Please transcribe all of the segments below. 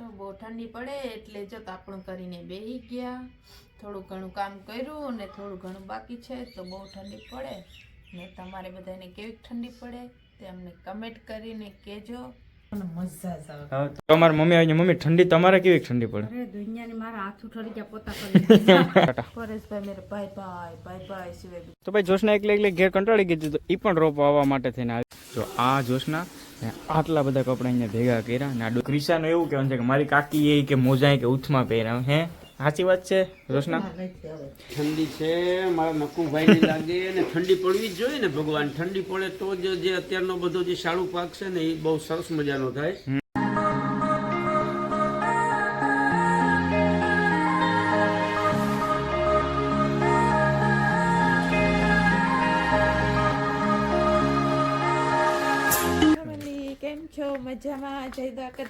છો? બહુ ઠંડી પડે એટલે જો તાપણું કરીને બેહી ગયા. થોડું ઘણું કામ કર્યું અને થોડું ઘણું બાકી છે તો બહુ ઠંડી પડે. ને તમારે બધાને કેવી ઠંડી પડે તે અમને કમેન્ટ કરીને કહેજો. જ તમારી મમ્મી આવીને મમ્મી ઠંડી તમારે કેવી ઠંડી પડે? અરે દુનિયાની મારા હાથ ઉઠાડી ગયા પોતા પરેશભાઈ મેરે બાય બાય બાય બાય સિવાય તો ભાઈ જોશના એકલે એકલે ઘેર કંટાળી ગઈ તો એ પણ રોપ આવવા માટે થઈને આવી. જો આ જોશના આટલા બધા કપડા અહીંયા ભેગા કર્યા ને આ ક્રિશાનું એવું કહેવાનું છે કે મારી કાકી એ કે મોજા કે ઉથમાં પહેર્યા હે? સાચી વાત છે રોશના? ઠંડી છે મારા નકુભાઈ ને લાગે અને ઠંડી પડવી જ જોઈએ ને ભગવાન. ઠંડી પડે તો જ જે અત્યારનો બધો જે સાડું પાક છે ને એ બહુ સરસ મજાનો થાય.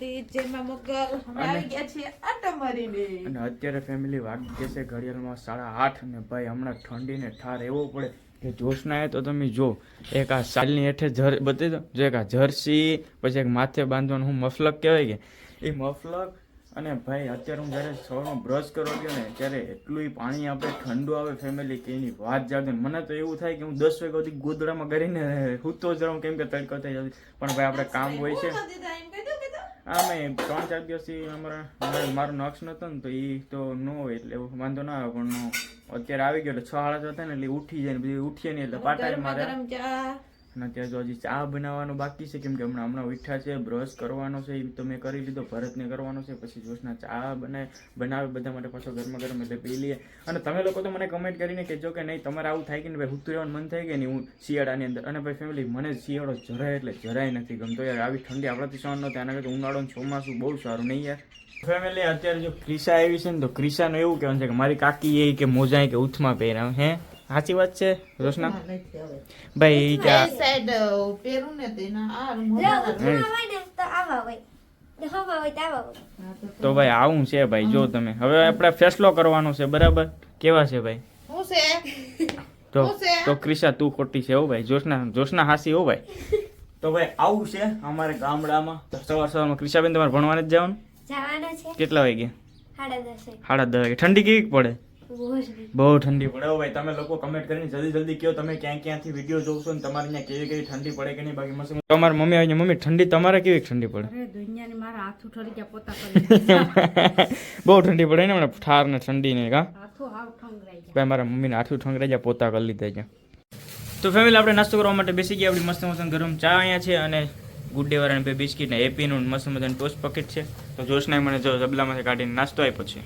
જય જેમાં જય મા મોગલ અમે આવી ગયા છે આટા મારીને અને અત્યારે ફેમિલી વાગી જશે ઘડિયાળમાં સાડા આઠ ને ભાઈ હમણાં ઠંડીને ઠાર એવો પડે. કે જોશના તો તમે જો એક આ સાલની હેઠે જર બતાવી દો જો એક આ જર્સી પછી એક માથે બાંધવાનું હું મફલક કહેવાય કે? એ મફલક અને ભાઈ અત્યારે હું જ્યારે સવારમાં બ્રશ કરો ગયો ને ત્યારે એટલું પાણી આપણે ઠંડુ આવે ફેમિલી કે એની વાત જાગે. મને તો એવું થાય કે હું દસ વાગ્યા સુધી ગોદડામાં કરીને સૂતો જ રહું કેમ કે તડકો થઈ જતી પણ ભાઈ આપણે કામ હોય છે. હા મેં ત્રણ ચાર દિવસથી અમારા મારે- નક્ષ નહોતો ને તો એ તો ન હોય એટલે વાંધો ના આવે પણ અત્યારે આવી ગયો એટલે છ હાડા છ ને એટલે ઉઠી જાય ને પછી ઉઠીએ નહીં એટલે પાટા મારે અને ત્યાં જો હજી ચા બનાવવાનો બાકી છે, કેમ કે હમણાં હમણાં ઉઠ્યા છે બ્રશ કરવાનો છે એ તો મેં કરી લીધો, ભરતને કરવાનો છે, પછી જોશના ચા બનાવે બનાવે બધા માટે પાછો ગરમા ગરમ એટલે પી લઈએ. અને તમે લોકો તો મને કમેન્ટ કરીને કહેજો કે નહીં, તમારે આવું થાય કે ભાઈ હુતું રહેવાનું મન થાય કે નહીં, હું શિયાળાની અંદર. અને ભાઈ ફેમિલી મને શિયાળો જરાય એટલે જરાય નથી ગમતો યાર. આવી ઠંડી આપણાથી સહન નથી આના કરતાં ઉનાળો ચોમાસું બહુ સારું, નહીં યાર? ફેમિલી અત્યારે જો ક્રિશા આવી છે ને તો ક્રિશાનું એવું કહેવાનું છે કે મારી કાકી એ કે મોજા કે ઉથમાં પહેરાવ હે? સાચી વાત છે રોશના? ભાઈ ક્યાં સાઈડ પહેરું ને તેના આ તો ભાઈ આવું છે ભાઈ જો તમે. હવે આપણે ફેસલો કરવાનો છે બરાબર? કેવા છે ભાઈ? હું છે? તો તો ક્રિશા તું ખોટી છે હો ભાઈ જોશના જોશના હાસી હો ભાઈ. તો ભાઈ આવું છે અમારે ગામડામાં? સવાર સવારમાં ક્રિશાબેન તમારે ભણવાને જ જવાનું? જવાનું છે. કેટલા વાગે સાડા દસે. સાડા દસ વાગે. ઠંડી કેવી પડે? બહુ ઠંડી પડે. ભાઈ તમે લોકો કમેન્ટ કરીને જલ્દી જલ્દી કહો તમે ક્યાં ક્યાંથી વીડિયો જોશો ને તમારે અહીંયા કેવી કેવી ઠંડી પડે કે નહીં બાકી મસ્ત તમારી મમ્મી આવીને મમ્મી ઠંડી તમારે કેવી ઠંડી પડે? દુનિયાની મારા હાથ ઉઠાડી ગયા પોતા બહુ ઠંડી પડે ને હમણાં ઠાર ને ઠંડી ને કા હાથો હાવ ઠંગરાઈ ગયા. ભાઈ મારા મમ્મીને હાથું ઠંગરાઈ જાય પોતા કરી લીધા છે. તો ફેમિલી આપણે નાસ્તો કરવા માટે બેસી ગયા. આપણી મસ્ત મસ્ત ગરમ ચા અહીંયા છે અને ગુડ ડે વાળાને બે બિસ્કિટ ને એપીનું મસ્ત મજાનું ટોસ્ટ પકેટ છે. તો જોશનાએ મને જો જબલામાંથી કાઢીને નાસ્તો આપ્યો છે.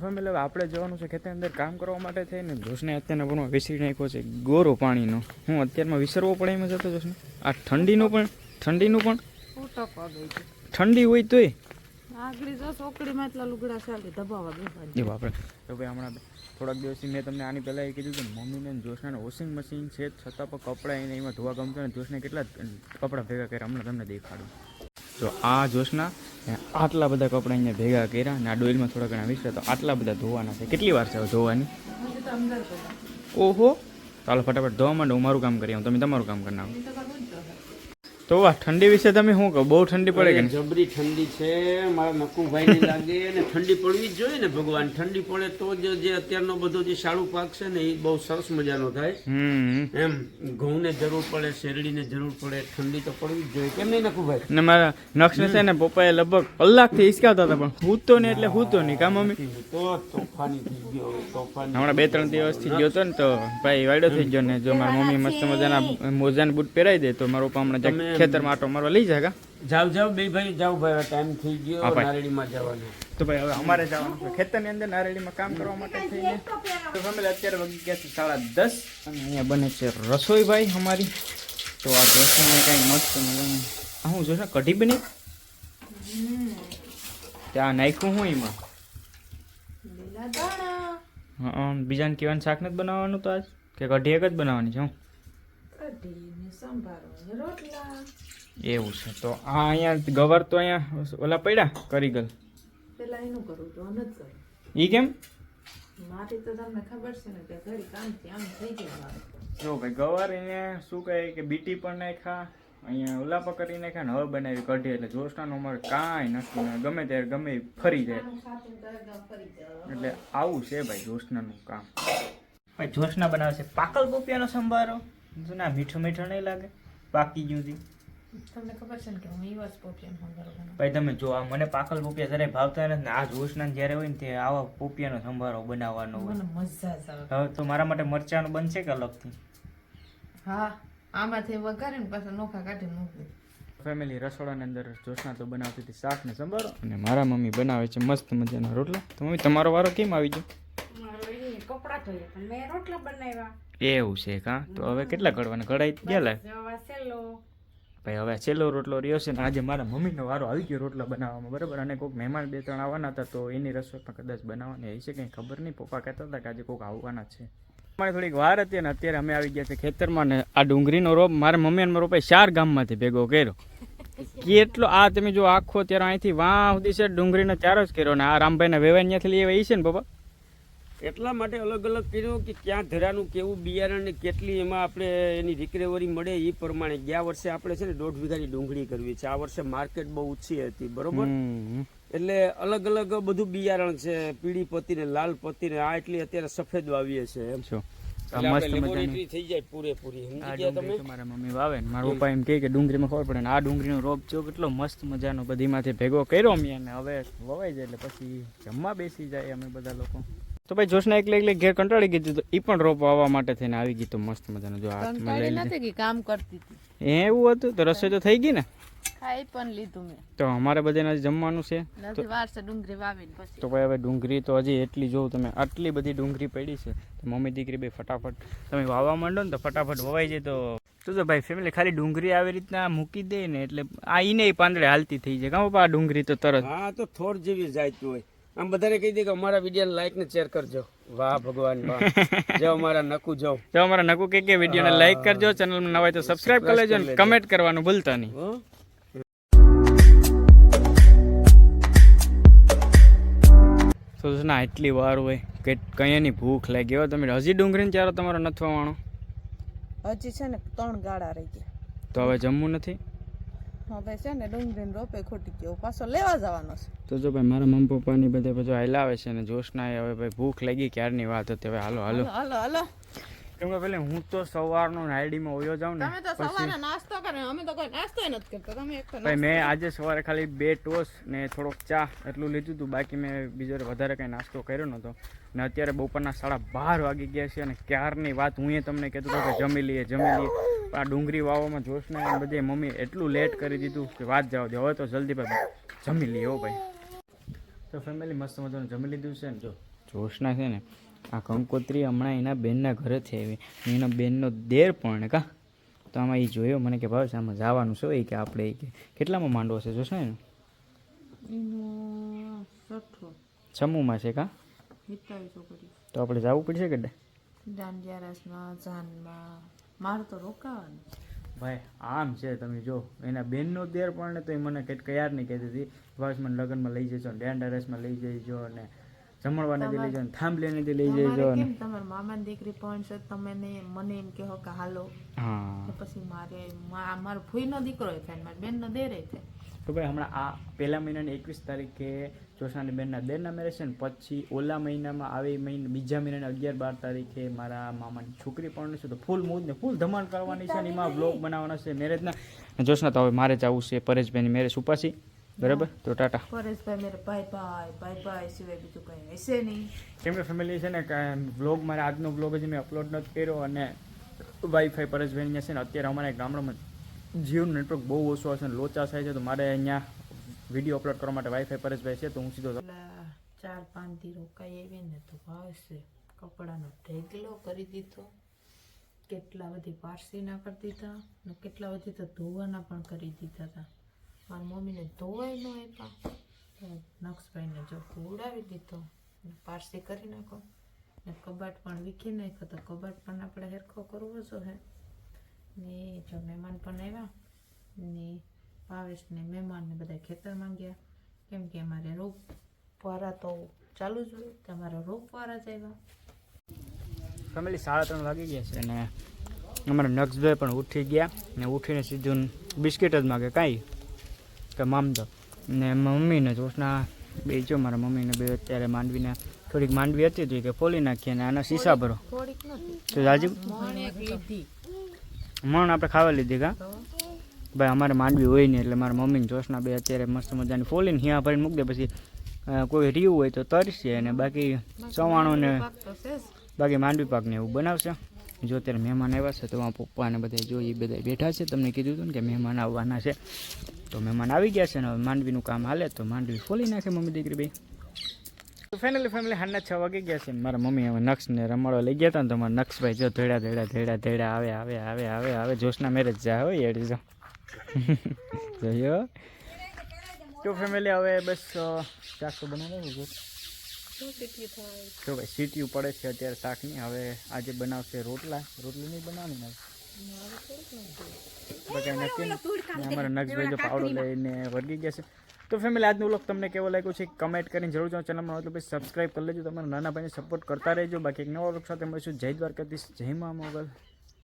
તો ફેમિલી હવે આપણે જવાનું છે ખેતી અંદર કામ કરવા માટે થઈને. જોશને અત્યારના પણ વિસરી નાખ્યો છે ગોરો પાણીનો. હું અત્યારમાં વિસરવો પડે એમ જતો જોશને. આ ઠંડીનું પણ ઠંડીનું પણ? ઠંડી હોય તોય? આગળ જો ચોકડીમાં એટલા લુગડા ચાલી દબાવા બેસવા જો આપણે તો ભાઈ હમણાં થોડાક દિવસથી મેં તમને આની પહેલાં એ કીધું કે મમ્મીને જોશનાને વોશિંગ મશીન છે છતાં પણ કપડાં એને એમાં ધોવા ગમતો ને જોશને કેટલા કપડાં ભેગા કર્યા હમણાં તમને દેખાડું. તો આ જોશના આટલા બધા કપડાં અહીંયા ભેગા કર્યા અને આ ડોઇલમાં થોડા ઘણા વિસરા તો આટલા બધા ધોવાના છે. કેટલી વાર છે ધોવાની? ઓહો. ચાલો ફટાફટ ધોવા માંડો હું મારું કામ કરી આવું તમે તમારું કામ કરી નાખો. તો તો વાહ ઠંડી વિશે તમે શું કહો? બહુ ઠંડી પડે કે? જબરી ઠંડી છે. મારા નકુભાઈ ને લાગે અને ઠંડી પડવી જ જોઈએ ને ભગવાન. ઠંડી પડે તો જ જે અત્યારનો બધો જે શાળુ પાક છે ને એ બહુ સરસ મજાનો થાય. એમ એમ ઘઉંને જરૂર પડે શેરડીને જરૂર પડે ઠંડી તો પડવી જ જોઈએ. કેમ નહીં નકુભાઈ ને મારા નક્ષને છે ને પપ્પાએ લગભગ કલાકથી હિસકાવતા હતા પણ હૂતો ને એટલે હૂતો નહીં. કામ મમ્મી? તો તોફાની થઈ ગયો તોફાની હમણાં બે ત્રણ દિવસથી ગયો હતો ને તો ભાઈ વાયડો થઈ ગયો ને જો મારા મમ્મી મસ્ત મજાના મોજાના બૂટ પહેરાવી દે તો મારો પપ્પા હમણાં ખેતરમાં આટો મારવા લઈ જાય જાવ જાવ બે ભાઈ જાવ ભાઈ ટાઈમ થઈ ગયો. નારેડીમાં જવાનો. તો ભાઈ હવે અમારે જવાનું છે. ખેતરની અંદર નારેડીમાં કામ કરવા માટે થઈને. તો ફેમિલી અત્યારે વાગી ગયા છે સાડા દસ. અને અહીંયા બને છે રસોઈ ભાઈ અમારી. તો આ રસોઈ કંઈ મસ્ત મજાનું. આ હું જોશે કઢી બની? ત્યાં નાખ્યું હું એમાં. હા બીજાને કહેવાનું શાક નથી બનાવવાનું તો આજ? કે કઢી એક જ બનાવવાની છે હું? કઢી સંભારો રોટલા. એવું છે. તો આ અહીંયા ગવાર તો અહીંયા ઓલા પડ્યા કરી ગલ પેલા એનું કરું તો આમ જ કરું. ઈ કેમ? મારી તો તમને ખબર છે ને કે ઘડી કામથી આમ થઈ ગયું જો ભાઈ ગવાર એને શું કહે કે બીટી પણ નાખ્યા અહીંયા ઓલા પકડી નાખ્યા ને હવે બનાવી કઢી. એટલે જોશનાનો ઉંમર કાંઈ નથી ન ગમે ત્યારે ગમે ફરી જાય. એટલે આવું છે ભાઈ જોશનાનું કામ. ભાઈ જોશના બનાવે છે પાકલ પોપિયાનો સંભારો? ના મીઠો મીઠું નહીં લાગે. પાકી ગયું હતી તમને ખબર છે ને કે હું ઈવાસ પોપિયન સંભારો ભાઈ તમે જો આ મને પાકલ પોપિયા જરાય ભાવતા નથી ને આ જોશના જ્યારે હોય ને તે આવા પોપિયાનો સંભારો બનાવવાનો હોય. મને મજા આવે. હવે તો મારા માટે મરચાનું બનશે કે અલગથી? હા આમાંથી વઘારીને પાછા નોખા કાઢીને મૂકી ફેમિલી રસોડાની અંદર જોશના તો બનાવતી હતી શાક ને સંભારો. અને મારા મમ્મી બનાવે છે મસ્ત મજાના રોટલા. તો મમ્મી તમારો વારો કેમ આવી ગયો? કપડા ધોયા પણ મેં રોટલા બનાવ્યા. એવું છે કા? તો હવે કેટલા કડવાના કઢાઈ સેલો ભાઈ હવે છેલ્લો રોટલો રહ્યો છે ને આજે મારા મમ્મીનો વારો આવી ગયો રોટલો બનાવવામાં બરાબર? અને કોઈક મહેમાન બે ત્રણ આવવાના હતા તો એની રસોઈ પણ કદાચ બનાવવાની હશે કંઈ ખબર નહીં. પપ્પા કહેતા હતા કે આજે કોઈક આવવાના છે. મારે થોડીક વાર હતી અને અત્યારે અમે આવી ગયા છે ખેતરમાં ને આ ડુંગળીનો રોપ મારા મમ્મી અને મારો ભાઈ ચાર ગામમાંથી ભેગો કર્યો. કેટલો આ તમે જો આખો ત્યારે અહીંથી વાં સુધી છે ડુંગળીનો ચારો જ કર્યો ને આ રામભાઈના વેવાઈ ત્યાંથી લઈ આવી છે ને પપ્પા? એટલા માટે અલગ અલગ કર્યું કે ક્યાં ધરાનું કેવું બિયારણ ને કેટલી એમાં આપણે એની રિકવરી મળે એ પ્રમાણે. ગયા વર્ષે આપણે છે ને દોઢ વીઘાની ડુંગળી કરવી છે. આ વર્ષે માર્કેટ બહુ ઓછી હતી બરોબર? એટલે અલગ અલગ બધું બિયારણ છે પીળી પત્તી ને લાલ પત્તી ને આ એટલી અત્યારે સફેદ વાવીએ છે એમ. laboratory થઈ જાય પૂરેપૂરી. મમ્મી વાવે ને. મારા પપ્પા એમ કહે કે ડુંગળીમાં ખબર પડે ને આ ડુંગળીનો રોપ જો કેટલો મસ્ત મજાનો બધીમાંથી ભેગો કર્યો મેં અને હવે વવાઈ જાય એટલે પછી જમવા બેસી જાય અમે બધા લોકો. તો ભાઈ જોશના એકલે એકલે ઘેર કંટાળી ગઈ તો એ પણ રોપ વાવવા માટે થઈને આવી ગઈ તો મસ્ત મજાનો. જો હાથમાં લઈ નથી કે કામ કરતી હતી. એવું હતું? તો રસોઈ તો થઈ ગઈ ને? ખાઈ પણ લીધું મેં. તો અમારે બધાને જમવાનું છે. નથી વાર છે ડુંગળી વાવીને પછી. તો ભાઈ હવે ડુંગળી તો હજી એટલી જોઉં તમે આટલી બધી ડુંગળી પડી છે. તો મમ્મી દીકરી બે ફટાફટ તમે વાવવા માંડો ને તો ફટાફટ વવાઈ જાય તો તો તો ભાઈ ફેમિલી ખાલી ડુંગળી આવી રીતના મૂકી દે ને એટલે આ ઈને પાંદડે હાલતી થઈ જાય. કાં બાપા આ ડુંગળી તો તરત હા તો થોડ જેવી જાયતું હોય. આમ બધાને કહી દે કે અમારા વીડિયો લાઈક ને શેર કરજો. વાહ ભગવાન વાહ. જો અમારા નકુ જો જો અમારા નકુ કે કે વિડીયોને લાઈક કરજો ચેનલમાં નવા હોય તો સબસ્ક્રાઇબ કરી લેજો અને કમેન્ટ કરવાનું ભૂલતા નહીં. હો? તો ના એટલી વાર હોય કે કઈ એની ભૂખ લાગી. હોય તમે હજી ડુંગળીને ચારો તમારો નથી હજી છે ને ત્રણ ગાળા રહી ગયા. તો હવે જમવું નથી? હવે છે ને ડુંગળીને રોપે ખોટી ગયો. પાછો લેવા જવાનો છે. તો જો ભાઈ મારા મમ્મી પપ્પાની બધે બધું હાલાવે છે ને જોશના હવે ભાઈ ભૂખ લાગી ક્યારની વાત હતી હવે હાલો. હાલો હાલો હાલો. કેમ કે પેલે હું તો સવારનો નાયડીમાં ઓયો જાઉં ને તમે તો સવારે નાસ્તો કરે અમે તો કોઈ નાસ્તો નથી કરતા. તમે એક તો ભાઈ મેં આજે સવારે ખાલી બે ટોસ ને થોડોક ચા એટલું લીધું હતું બાકી મેં બીજો વધારે કંઈ નાસ્તો કર્યો નહોતો. ને અત્યારે બપોરના સાડા બાર વાગી ગયા છે અને ક્યારની વાત હું એ તમને કહેતો હતો કે જમી લઈએ જમી લઈએ. આ ડુંગળી વાવવામાં જોશને અને બધે મમ્મી એટલું લેટ કરી દીધું કે વાત જવા દે. હવે તો જલ્દી ભાઈ જમી લઈએ હો ભાઈ. તો ફેમિલી મસ્ત મજાનું જમી લીધું છે ને જો. જોશના છે ને આ કંકોત્રી હમણાં એના બેનના ઘરેથી આવી. ને એના બેનનો દેર પણ કા? તો આમાં એ જોયો મને કે ભાવ આમાં જવાનું છે એ કે આપણે એ કે કેટલામાં માંડવો છે જોશે ને? છમ્મુમાં છે કા? તો આપણે જવું પડશે કે મારે તો રોકાવાનું ભાઈ આમ છે તમે જો. એના બેનનો દેર પણ તો એ મને કંઈક યાર નહીં કહેતી હતી. બસ મને લગ્નમાં લઈ જજો ડેન્ડા રસમાં લઈ જઈજો અને જમણવાને લઈ જજો ને થાંભલીને લઈ જઈજો તમારે ને. તમારી મામાની દીકરી પણ છે તમે મને એમ કહો કે હાલો. હા. પછી મારે મારો ફૂઈનો દીકરો થાય ને મારી બેનનો દેરે થાય. તો ભાઈ હમણાં આ પહેલા મહિનાની એકવીસ તારીખે જોશાની બેનના દેરના મેરેજ છે ને પછી ઓલા મહિનામાં આવી મહિના બીજા મહિનાની અગિયાર બાર તારીખે મારા મામાની છોકરી પણ છે તો ફૂલ મૂજ ને ફૂલ ધમાલ કરવાની છે ને એમાં બ્લોગ બનાવવાનો છે મેરેજના જોશના તો હવે મારે જવું છે પરેશભાઈની મેરેજ ઉપાસી. બરાબર? તો ટાટા. પરેશભાઈ મેરે ભાઈ ભાઈ ભાઈ ભાઈ સિવાય બીજું કંઈ હશે નહીં. કેમ કે ફેમિલી છે ને કે વ્લોગ મારે આજનો વ્લોગ જ મેં અપલોડ નથી કર્યો અને વાઈફાઈ પરેશભાઈ અહીંયા છે ને અત્યારે અમારા ગામડામાં જીઓનું નેટવર્ક બહુ ઓછું હશે ને લોચા થાય છે તો મારે અહીંયા વીડિયો અપલોડ કરવા માટે વાઈફાઈ પરેશભાઈ છે તો હું સીધો ચાર પાંચ દી રોકાઈ આવી ને તો ભાવશે કપડાનો ઢેગલો કરી દીધો. કેટલા બધી પારસીના કરી દીધા ને કેટલા બધી તો ધોવાના પણ કરી દીધા હતા. મારી મમ્મીને ધોવાય ન આપ્યા તો નક્ષભાઈને જો ઉડાવી દીધો પારસી કરી નાખો ને કબાટ પણ વીખી નાખ્યો તો કબાટ પણ આપણે હેરખો કરવો જો હે ને જો મહેમાન પણ આવ્યા ને ભાવેશને મહેમાનને બધા ખેતર માંગ્યા કેમ કે અમારે રોપવારા તો ચાલુ જ હોય તમારા રોપ વારા જ આવ્યા ફેમિલી સાડા ત્રણ વાગી ગયા છે અને અમારા નક્ષભાઈ પણ ઉઠી ગયા ને ઉઠીને સીધું બિસ્કિટ જ માગે કાંઈ કે મામતો ને મમ્મીને જોશના બે જો મારા મમ્મીને બે અત્યારે માંડવીને થોડીક માંડવી હતી તો કે ફોલી નાખીએ ને આના શીશા ભરો. તો રાજીવ મણ આપણે ખાવા લીધી કા? ભાઈ અમારે માંડવી હોય નહીં એટલે મારા મમ્મીને જોશના બે અત્યારે મસ્ત મજાની ફોલીને હિયા ભરીને મૂકી દે. પછી કોઈ રીવું હોય તો તરશે અને બાકી ચવાણું ને તો. બાકી માંડવી પાકને એવું બનાવશે. જો અત્યારે મહેમાન આવ્યા છે તો પપ્પા ને બધા જો એ બધા બેઠા છે. તમને કીધું હતું ને કે મહેમાન આવવાના છે. તો મહેમાન આવી ગયા છે ને હવે માંડવીનું કામ હાલે. તો માંડવી ફોલી નાખે મમ્મી દીકરી ભાઈ તો ફેમિલી ફેમિલી હાલના છ વાગી ગયા છે. મારા મમ્મી હવે નક્ષને રમાડવા લઈ ગયા હતા ને તો મારા નક્ષભાઈ જો ધેડા ધેડા ધેડા ધેડા આવે આવે આવે આવે આવે. જોશના મેરેજ જાય હોય એડી જો. જોયો તો ફેમિલી હવે બસ તો બનાવે જો ભાઈ સીટીયું પડે છે અત્યારે શાકની. હવે આજે બનાવશે રોટલા. રોટલી નહીં બનાવવાની બધા નક્કી અમારા નક્ષભાઈ જો પાવડો લઈને વર્ગી ગયા છે. તો ફેમિલી આજનું વ્લોગ તમને કેવો લાગ્યો છે? કમેન્ટ કરીને જરૂર જાઓ ચેનલમાં તો પછી સબસ્ક્રાઈબ કરી લેજો. તમારા નાના ભાઈને સપોર્ટ કરતા રહેજો. બાકી એક નવા વ્લોગ સાથે મળીશું. જય દ્વારકાધીશ. જય મા મોગલ.